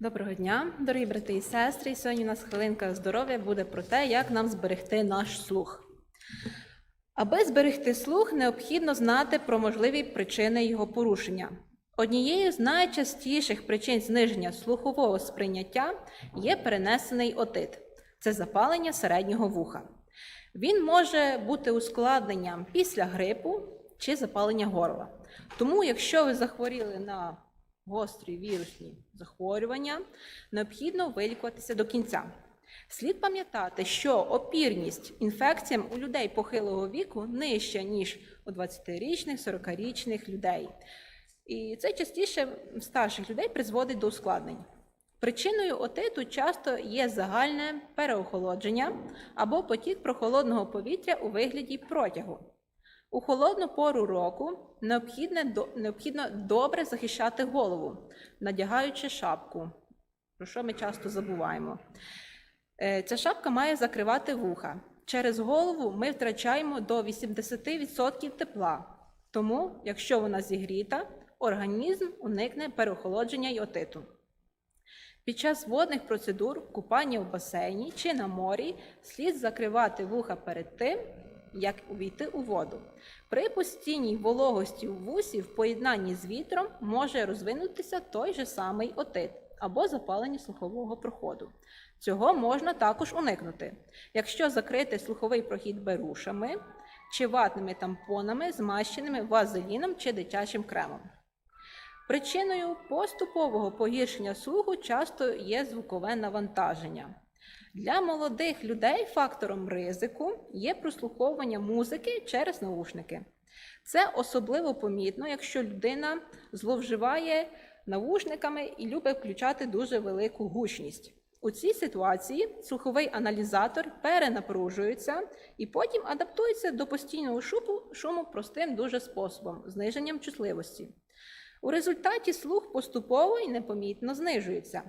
Доброго дня, дорогі брати і сестри. Сьогодні у нас хвилинка здоров'я буде про те, як нам зберегти наш слух. Аби зберегти слух, необхідно знати про можливі причини його порушення. Однією з найчастіших причин зниження слухового сприйняття є перенесений отит це запалення середнього вуха. Він може бути ускладненням після грипу чи запалення горла. Тому, якщо ви захворіли на гострі вірусні захворювання, необхідно вилікуватися до кінця. Слід пам'ятати, що опірність інфекціям у людей похилого віку нижча, ніж у 20-річних, 40-річних людей. І це частіше старших людей призводить до ускладнень. Причиною отиту часто є загальне переохолодження або потік прохолодного повітря у вигляді протягу. У холодну пору року необхідне, до- необхідно добре захищати голову, надягаючи шапку, про що ми часто забуваємо. Е, Ця шапка має закривати вуха. Через голову ми втрачаємо до 80% тепла. Тому, якщо вона зігріта, організм уникне переохолодження й отиту. Під час водних процедур, купання в басейні чи на морі слід закривати вуха перед тим, як увійти у воду. При постійній вологості у вусі в поєднанні з вітром може розвинутися той же самий отит або запалення слухового проходу. Цього можна також уникнути, якщо закрити слуховий прохід берушами чи ватними тампонами, змащеними вазеліном чи дитячим кремом. Причиною поступового погіршення слуху часто є звукове навантаження. Для молодих людей фактором ризику є прослуховування музики через наушники. Це особливо помітно, якщо людина зловживає навушниками і любить включати дуже велику гучність. У цій ситуації слуховий аналізатор перенапружується і потім адаптується до постійного шуму, шуму простим дуже способом зниженням чутливості. У результаті слух поступово і непомітно знижується.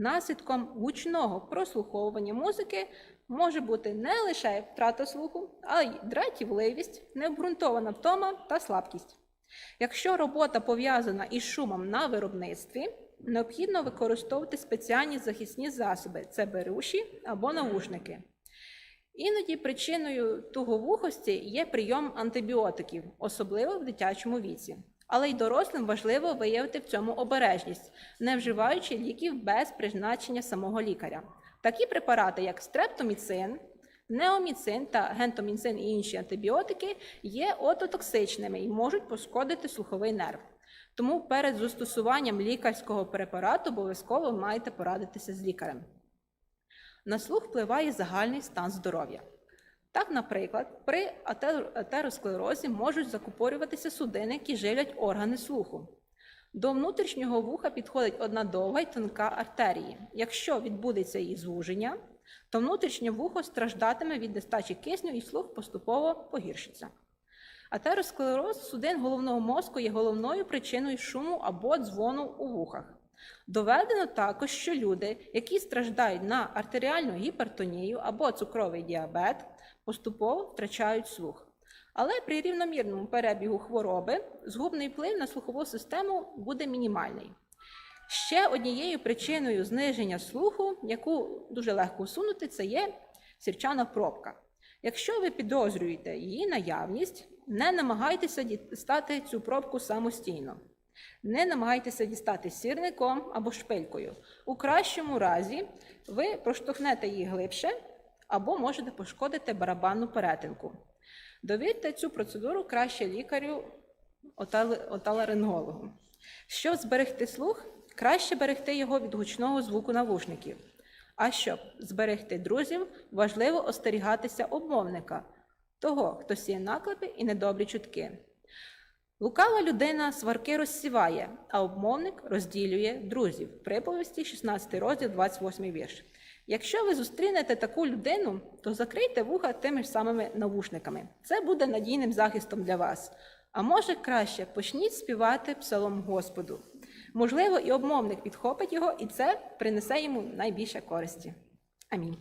Наслідком гучного прослуховування музики може бути не лише втрата слуху, а й дратівливість, необґрунтована втома та слабкість. Якщо робота пов'язана із шумом на виробництві, необхідно використовувати спеціальні захисні засоби це беруші або навушники. Іноді причиною туговухості є прийом антибіотиків, особливо в дитячому віці. Але й дорослим важливо виявити в цьому обережність, не вживаючи ліків без призначення самого лікаря. Такі препарати, як стрептоміцин, неоміцин та гентоміцин і інші антибіотики, є ототоксичними і можуть пошкодити слуховий нерв. Тому перед застосуванням лікарського препарату обов'язково маєте порадитися з лікарем. На слух впливає загальний стан здоров'я. Так, наприклад, при атеросклерозі можуть закупорюватися судини, які живлять органи слуху. До внутрішнього вуха підходить одна довга й тонка артерії. Якщо відбудеться її звуження, то внутрішнє вухо страждатиме від нестачі кисню і слух поступово погіршиться. Атеросклероз судин головного мозку є головною причиною шуму або дзвону у вухах. Доведено також, що люди, які страждають на артеріальну гіпертонію або цукровий діабет, поступово втрачають слух. Але при рівномірному перебігу хвороби згубний вплив на слухову систему буде мінімальний. Ще однією причиною зниження слуху, яку дуже легко усунути, це є сірчана пробка. Якщо ви підозрюєте її наявність, не намагайтеся дістати цю пробку самостійно. Не намагайтеся дістати сірником або шпилькою. У кращому разі ви проштовхнете її глибше або можете пошкодити барабанну перетинку. Довірте цю процедуру краще лікарю отоларингологу. Щоб зберегти слух, краще берегти його від гучного звуку навушників. А щоб зберегти друзів, важливо остерігатися обмовника, того, хто сіє наклепи і недобрі чутки. Лукава людина сварки розсіває, а обмовник розділює друзів. Приповісті 16 розділ, 28 вірш. Якщо ви зустрінете таку людину, то закрийте вуха тими ж самими навушниками. Це буде надійним захистом для вас. А може краще почніть співати псалом Господу. Можливо, і обмовник підхопить його, і це принесе йому найбільше користі. Амінь.